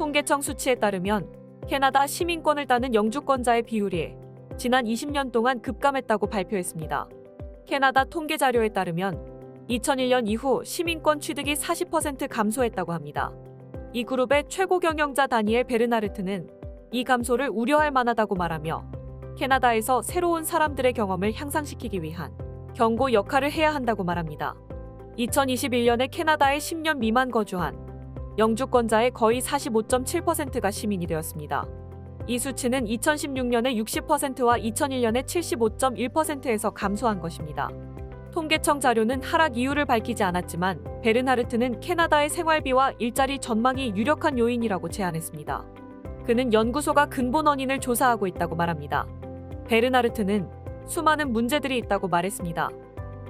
통계청 수치에 따르면 캐나다 시민권을 따는 영주권자의 비율이 지난 20년 동안 급감했다고 발표했습니다. 캐나다 통계 자료에 따르면 2001년 이후 시민권 취득이 40% 감소했다고 합니다. 이 그룹의 최고 경영자 다니엘 베르나르트는 이 감소를 우려할 만하다고 말하며 캐나다에서 새로운 사람들의 경험을 향상시키기 위한 경고 역할을 해야 한다고 말합니다. 2021년에 캐나다에 10년 미만 거주한 영주권자의 거의 45.7%가 시민이 되었습니다. 이 수치는 2016년의 60%와 2001년의 75.1%에서 감소한 것입니다. 통계청 자료는 하락 이유를 밝히지 않았지만 베르나르트는 캐나다의 생활비와 일자리 전망이 유력한 요인이라고 제안했습니다. 그는 연구소가 근본 원인을 조사하고 있다고 말합니다. 베르나르트는 수많은 문제들이 있다고 말했습니다.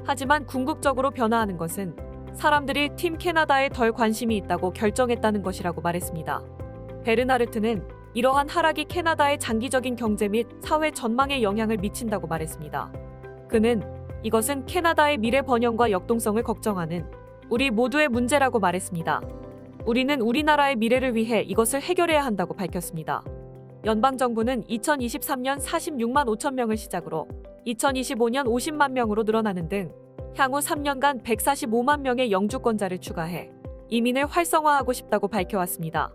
하지만 궁극적으로 변화하는 것은 사람들이 팀 캐나다에 덜 관심이 있다고 결정했다는 것이라고 말했습니다. 베르나르트는 이러한 하락이 캐나다의 장기적인 경제 및 사회 전망에 영향을 미친다고 말했습니다. 그는 이것은 캐나다의 미래 번영과 역동성을 걱정하는 우리 모두의 문제라고 말했습니다. 우리는 우리나라의 미래를 위해 이것을 해결해야 한다고 밝혔습니다. 연방정부는 2023년 46만 5천 명을 시작으로 2025년 50만 명으로 늘어나는 등 향후 3년간 145만 명의 영주권자를 추가해 이민을 활성화하고 싶다고 밝혀왔습니다.